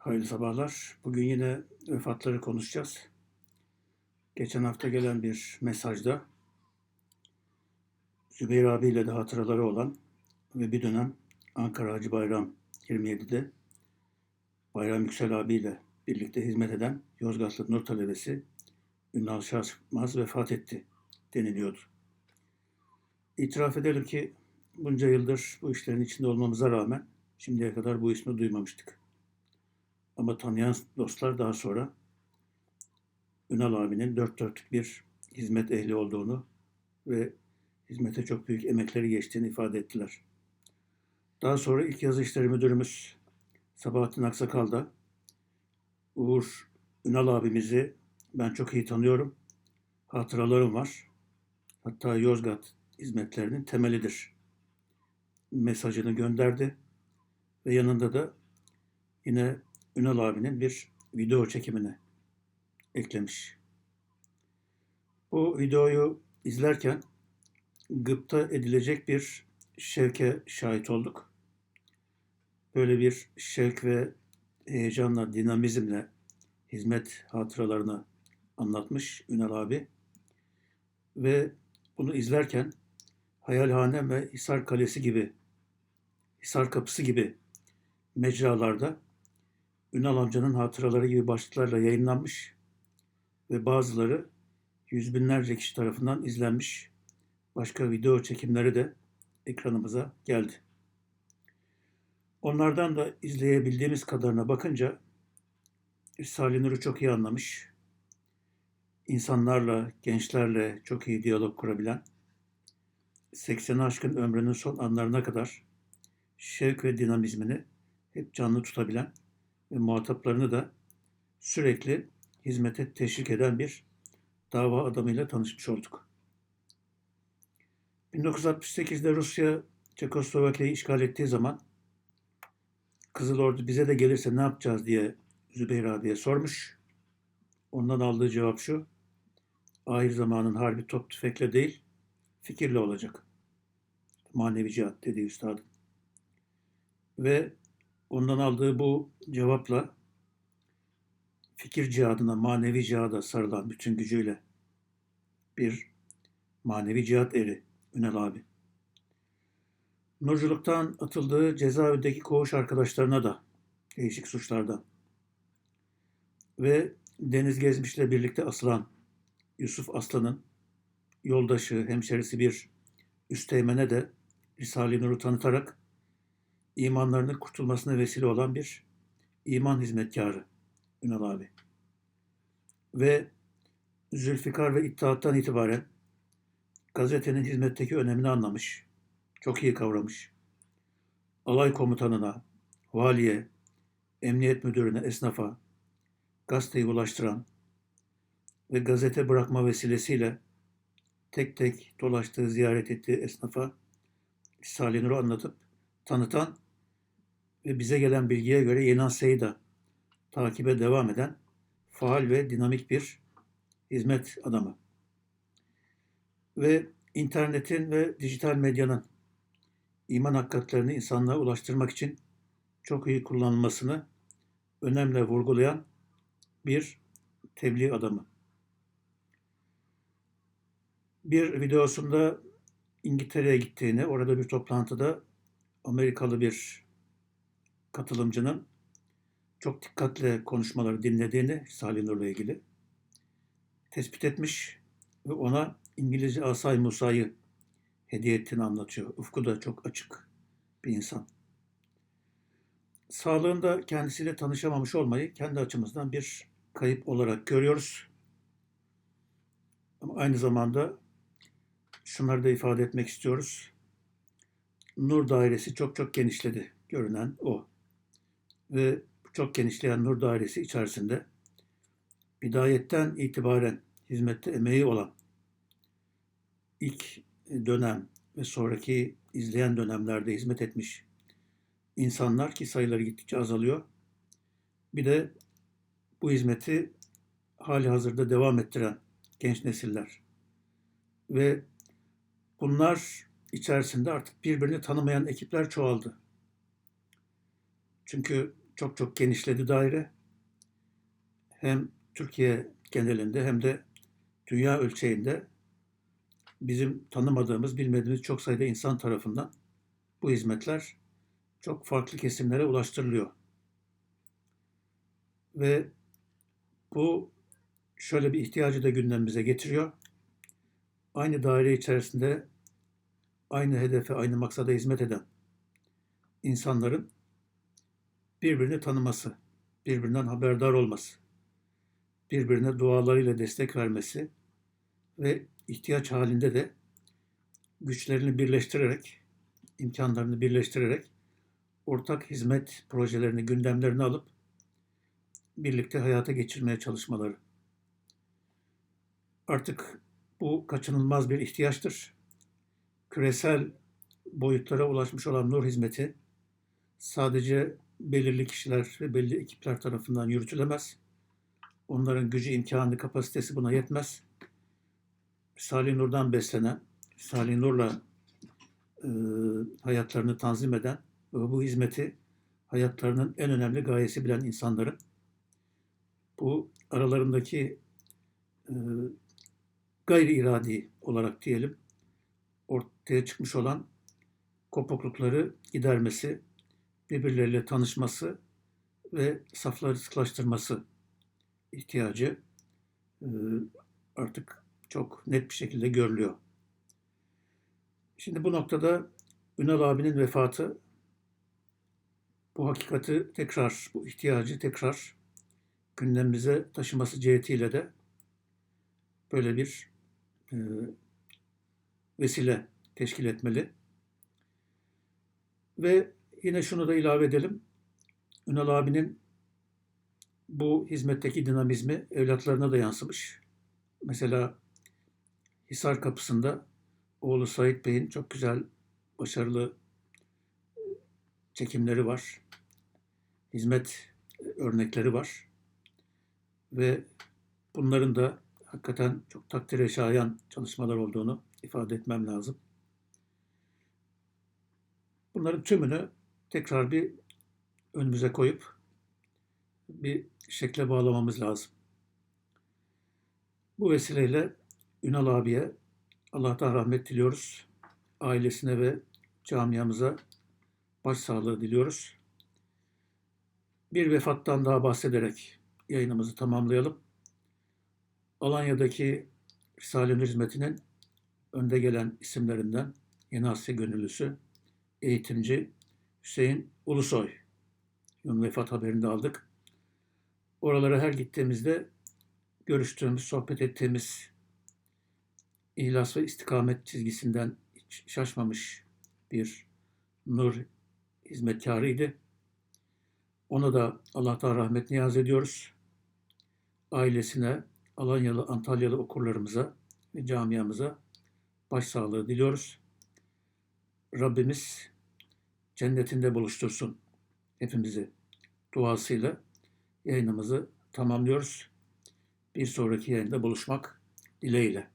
Hayırlı sabahlar. Bugün yine vefatları konuşacağız. Geçen hafta gelen bir mesajda Zübeyir abiyle de hatıraları olan ve bir dönem Ankara Hacı Bayram 27'de Bayram Yüksel abiyle birlikte hizmet eden Yozgatlı Nur talebesi Ünal Şaşmaz vefat etti deniliyordu. İtiraf edelim ki bunca yıldır bu işlerin içinde olmamıza rağmen şimdiye kadar bu ismi duymamıştık. Ama tanıyan dostlar daha sonra Ünal abinin dört dörtlük bir hizmet ehli olduğunu ve hizmete çok büyük emekleri geçtiğini ifade ettiler. Daha sonra ilk yazı işleri müdürümüz Sabahattin Aksakal da Uğur Ünal abimizi ben çok iyi tanıyorum. Hatıralarım var. Hatta Yozgat hizmetlerinin temelidir. Mesajını gönderdi ve yanında da yine Ünal abinin bir video çekimini eklemiş. Bu videoyu izlerken gıpta edilecek bir şevke şahit olduk. Böyle bir şevk ve heyecanla, dinamizmle hizmet hatıralarını anlatmış Ünal abi. Ve bunu izlerken Hayalhane ve Hisar Kalesi gibi, Hisar Kapısı gibi mecralarda Ünal amcanın hatıraları gibi başlıklarla yayınlanmış ve bazıları yüz binlerce kişi tarafından izlenmiş. Başka video çekimleri de ekranımıza geldi. Onlardan da izleyebildiğimiz kadarına bakınca Salih Nur'u çok iyi anlamış. İnsanlarla, gençlerle çok iyi diyalog kurabilen, 80'i aşkın ömrünün son anlarına kadar şevk ve dinamizmini hep canlı tutabilen ve muhataplarını da sürekli hizmete teşvik eden bir dava adamıyla tanışmış olduk. 1968'de Rusya Çekoslovakya'yı işgal ettiği zaman Kızıl Ordu bize de gelirse ne yapacağız diye Zübeyir abiye sormuş. Ondan aldığı cevap şu. Ahir zamanın harbi top tüfekle değil, fikirle olacak. Manevi cihat dediği üstadın. Ve ondan aldığı bu cevapla fikir cihadına, manevi cihada sarılan bütün gücüyle bir manevi cihat eri Ünal abi. Nurculuktan atıldığı cezaevindeki koğuş arkadaşlarına da değişik suçlardan ve Deniz Gezmiş'le birlikte asılan Yusuf Aslan'ın yoldaşı, hemşerisi bir üsteğmene de Risale-i Nur'u tanıtarak imanlarının kurtulmasına vesile olan bir iman hizmetkarı Ünal abi. Ve Zülfikar ve İttihat'tan itibaren gazetenin hizmetteki önemini anlamış, çok iyi kavramış. Alay komutanına, valiye, emniyet müdürüne, esnafa, gazeteyi ulaştıran ve gazete bırakma vesilesiyle tek tek dolaştığı, ziyaret ettiği esnafa Risale-i Nur'u anlatıp tanıtan ve bize gelen bilgiye göre Yenase'yi de takibe devam eden faal ve dinamik bir hizmet adamı. Ve internetin ve dijital medyanın iman hakikatlerini insanlığa ulaştırmak için çok iyi kullanılmasını önemli vurgulayan bir tebliğ adamı. Bir videosunda İngiltere'ye gittiğini, orada bir toplantıda Amerikalı bir katılımcının çok dikkatle konuşmaları dinlediğini Salih Nur'la ilgili tespit etmiş ve ona İngilizce Asay Musa'yı hediye ettiğini anlatıyor. Ufku da çok açık bir insan. Sağlığında kendisiyle tanışamamış olmayı kendi açımızdan bir kayıp olarak görüyoruz. Ama aynı zamanda şunları da ifade etmek istiyoruz. Nur dairesi çok çok genişledi. Görünen o. Ve çok genişleyen nur dairesi içerisinde bidayetten itibaren hizmette emeği olan ilk dönem ve sonraki izleyen dönemlerde hizmet etmiş insanlar ki sayıları gittikçe azalıyor. Bir de bu hizmeti hali hazırda devam ettiren genç nesiller. Ve bunlar içerisinde artık birbirini tanımayan ekipler çoğaldı. Çünkü çok çok genişledi daire. Hem Türkiye genelinde hem de dünya ölçeğinde bizim tanımadığımız, bilmediğimiz çok sayıda insan tarafından bu hizmetler çok farklı kesimlere ulaştırılıyor. Ve bu şöyle bir ihtiyacı da gündemimize getiriyor. Aynı daire içerisinde aynı hedefe, aynı maksada hizmet eden insanların birbirini tanıması, birbirinden haberdar olması, birbirine dualarıyla destek vermesi ve ihtiyaç halinde de güçlerini birleştirerek, imkanlarını birleştirerek ortak hizmet projelerini gündemlerine alıp birlikte hayata geçirmeye çalışmaları. Artık bu kaçınılmaz bir ihtiyaçtır. Küresel boyutlara ulaşmış olan nur hizmeti sadece belirli kişiler ve belli ekipler tarafından yürütülemez. Onların gücü, imkanı, kapasitesi buna yetmez. Salih Nur'dan beslenen, Salih Nur'la e, hayatlarını tanzim eden ve bu hizmeti hayatlarının en önemli gayesi bilen insanların bu aralarındaki e, gayri iradi olarak diyelim ortaya çıkmış olan kopuklukları gidermesi, birbirleriyle tanışması ve safları sıklaştırması ihtiyacı e, artık çok net bir şekilde görülüyor. Şimdi bu noktada Ünal abinin vefatı bu hakikati tekrar, bu ihtiyacı tekrar gündemimize taşıması cihetiyle de böyle bir e, vesile teşkil etmeli. Ve yine şunu da ilave edelim. Ünal abinin bu hizmetteki dinamizmi evlatlarına da yansımış. Mesela Hisar kapısında oğlu Sait Bey'in çok güzel, başarılı çekimleri var. Hizmet örnekleri var. Ve bunların da hakikaten çok takdire şayan çalışmalar olduğunu ifade etmem lazım. Bunların tümünü tekrar bir önümüze koyup bir şekle bağlamamız lazım. Bu vesileyle Ünal abiye Allah'tan rahmet diliyoruz. Ailesine ve camiamıza başsağlığı diliyoruz. Bir vefattan daha bahsederek yayınımızı tamamlayalım. Alanya'daki Risale-i Nur Hizmeti'nin önde gelen isimlerinden Yeni Gönüllüsü, eğitimci Hüseyin Ulusoy. Onun vefat haberini de aldık. Oralara her gittiğimizde görüştüğümüz, sohbet ettiğimiz ihlas ve istikamet çizgisinden hiç şaşmamış bir nur hizmetkarıydı. Ona da Allah'tan rahmet niyaz ediyoruz. Ailesine, Alanyalı, Antalyalı okurlarımıza ve camiamıza başsağlığı diliyoruz. Rabbimiz cennetinde buluştursun hepimizi duasıyla yayınımızı tamamlıyoruz. Bir sonraki yayında buluşmak dileğiyle.